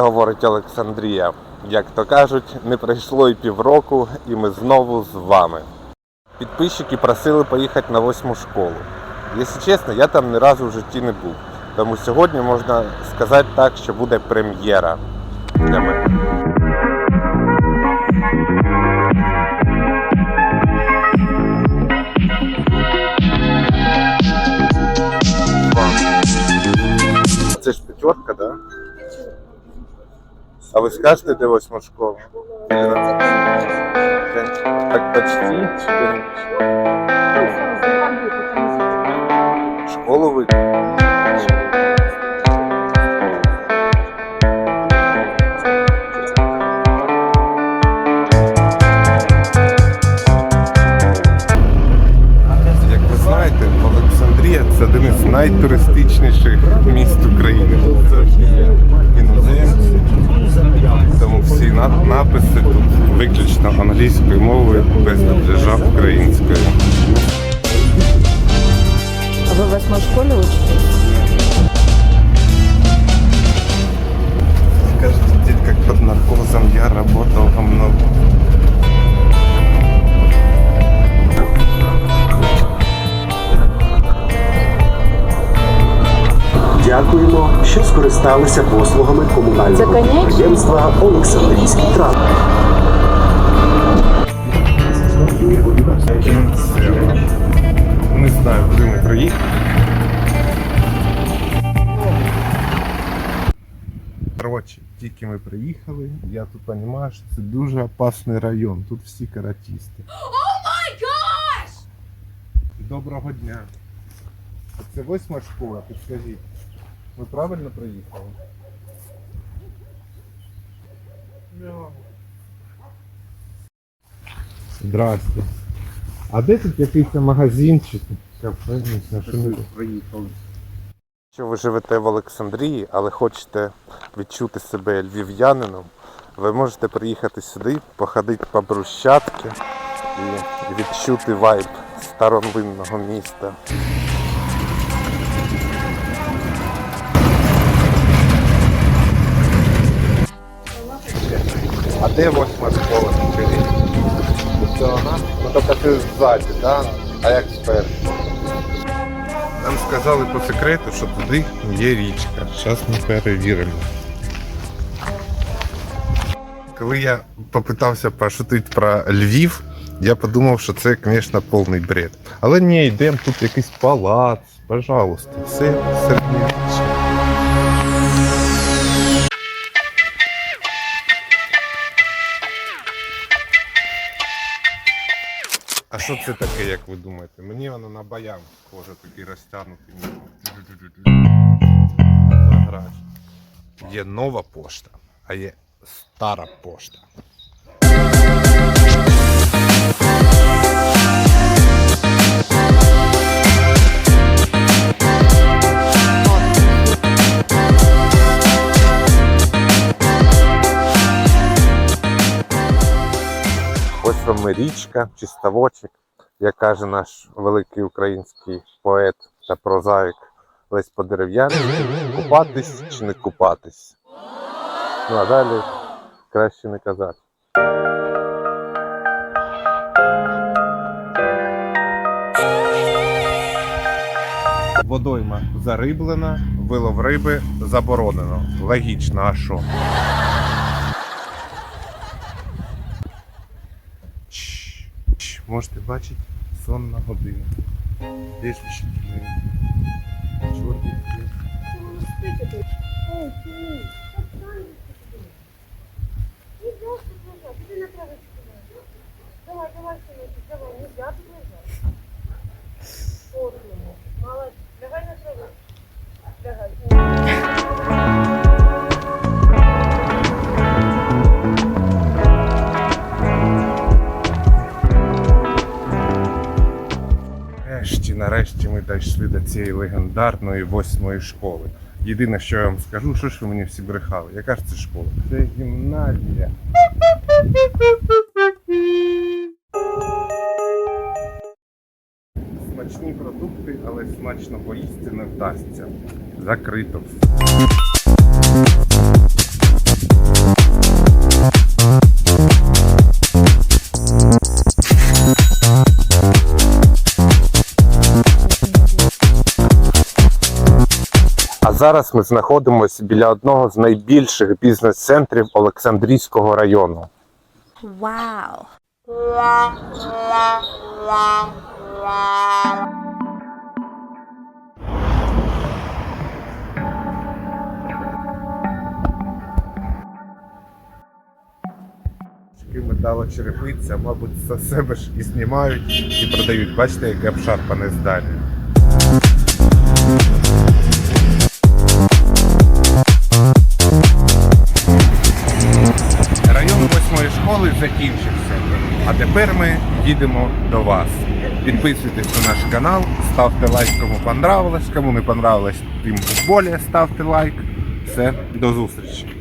Говорить Олександрія. Як то кажуть, не пройшло і півроку, і ми знову з вами. Підписчики просили поїхати на восьму школу. Якщо чесно, я там ні разу в житті не був. Тому сьогодні можна сказати так, що буде прем'єра для мене. А ви скажете, де восьма школа? Так почти чи школу ви? Це один із найтуристичніших міст України. Це іноземці. Тому всі на- написи тут виключно англійською мовою без дубляжа українською. А ви в восьмой школі учитесь? Каждый дід, як під наркозом я працював много. Дякуємо, що скористалися послугами комунального підприємства Олександрійський тракт. Не знаю, куди ми приїхали. Коротше, тільки ми приїхали, я тут розумію, що це дуже опасний район. Тут всі каратісти. Доброго дня. Це восьма школа, підскажіть. Ми правильно приїхали? Здрасте. А де тут якийсь магазинчик? Кафе, не знаю, що ми приїхали. Якщо ви живете в Олександрії, але хочете відчути себе львів'янином, ви можете приїхати сюди, походити по брусчатки і відчути вайб старовинного міста. Де восьма школа? скажіть? Це вона? Ну тільки ти ззаді, да? а як спереду? Нам сказали по секрету, що туди є річка. Зараз ми перевіримо. Коли я попитався пошутити про Львів, я подумав, що це, звісно, повний бред. Але ні, йдемо, тут якийсь палац, пожалуйста, все середньовіччя. А що це таке, як ви думаєте? Мені воно на баян схоже, такий розтягнутий. Є нова пошта, а є стара пошта. І річка, чи ставочок, як каже наш великий український поет та прозаїк Лесь Подерев'яний, купатись чи не купатись. Ну а далі краще не казати. Водойма зариблена, вилов риби заборонено. Логічно, а що? Можете бачити сонна година. Ж ще Чорний світ. Давай, давай, давай, давай, Нарешті, ми дійшли до цієї легендарної восьмої школи. Єдине, що я вам скажу, що ж ви мені всі брехали? Яка ж це школа? Це гімназія. Смачні продукти, але смачно поїсти не вдасться. Закрито. Зараз ми знаходимося біля одного з найбільших бізнес-центрів Олександрійського району. Вау! металочерепиця, мабуть, за себе ж і знімають і продають. Бачите, яке обшарпане здання. Тепер ми їдемо до вас. Підписуйтесь на наш канал, ставте лайк, кому понравилось, кому не понравилось, тим більше ставте лайк. Все, до зустрічі.